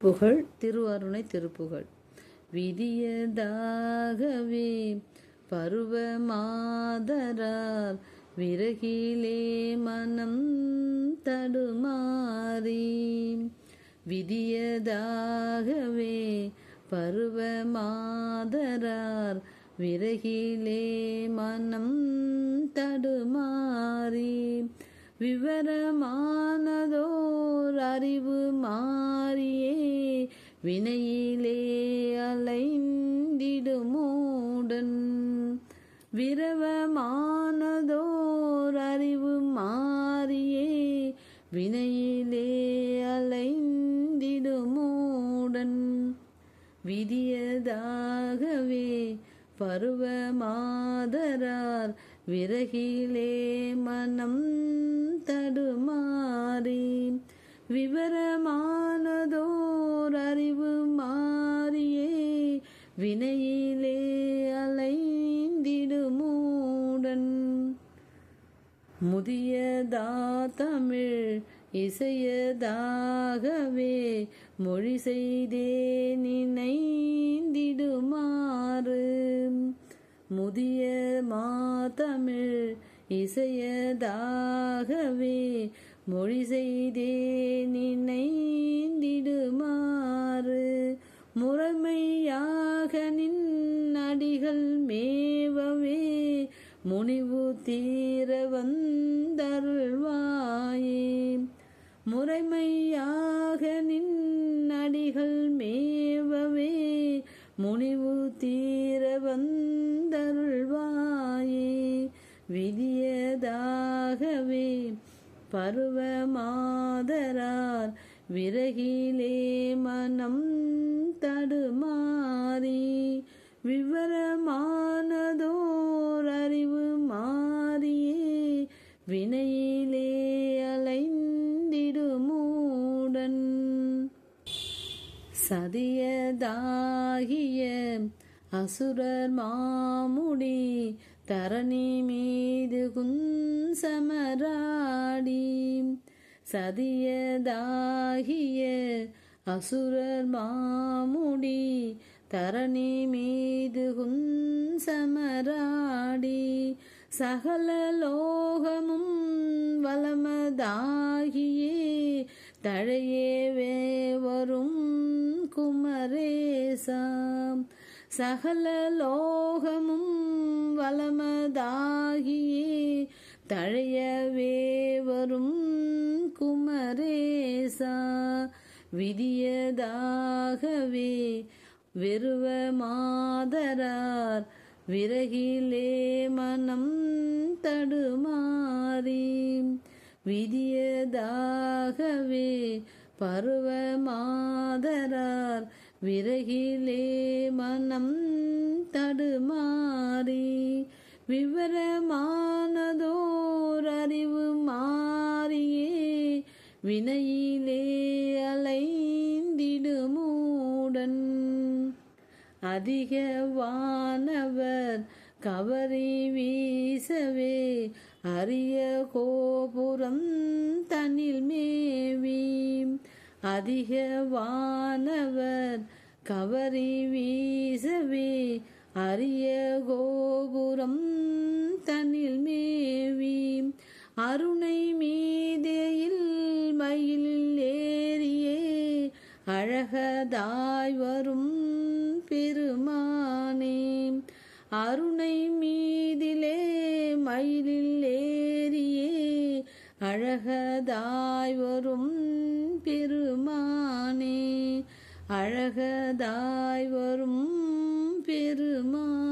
புகழ் திருவாருணை திருப்புகழ். விதியதாகவே பருவ மாதரார் விறகிலே மனம் தடுமாறி. விதியதாகவே பருவ மாதரார் விறகிலே மனம் தடுமாறி. விவரமானதோர் அறிவு மா வினையிலே அலைந்திடுமூடன் விரவமானதோர் அறிவு மாறியே. வினையிலே அலைந்திடுமூடன் விதியதாகவே பருவ மாதரார் விறகிலே மனம் தடுமாறி. விவரமா வினையிலே அலைந்திடுமூடன் முதியதா தமிழ் இசையதாகவே மொழி செய்தே நினைந்திடுமாறு முதிய மாதமிழ் இசையதாகவே மொழி செய்தே நினைந்திடுமாறு முறைமை அடிகள் மேவவே முனிவு தீர வந்தருள்வாயே. முறைமையாக நின் அடிகள் மேவவே முனிவு தீர வந்தருள்வாயே. விதியதாகவே பருவ மாதரார் விறகிலே மனம் தடுமாறி சதியதாகிய அசுரர் மாமுடி தரணி மீது குன்சமராடி சதியதாகிய அசுரர் மாமுடி தரணி மீது குன்சமராடி சகல லோகமும் வளமதாகியே தழையே வே குமரேசாம் சகல லோகமும் வளமதாகியே. தழையவே வரும் குமரேசா. விதியதாகவே வெறுவ மாதரார். விறகிலே மனம் தடுமாறி. விதியதாகவே பருவ மாதரார். விறகிலே மனம் தடுமாறி விவரமானதோர் அறிவு மாறியே வினையிலே அலைந்திடுமூடன் அதிக வானவர் கவரி வீசவே அரிய கோபுரம் தன் அதிக வானவர் கவரி வீசவே அரிய கோபுரம் தன்னில் மேவி. அருணை மீதையில் மயில் ஏறியே அழகதாய் வரும் பெருமானே. அருணை மீதிலே மயிலில் ஏறியே அழகதாய் வரும் அழகதாய் வரும் பெருமா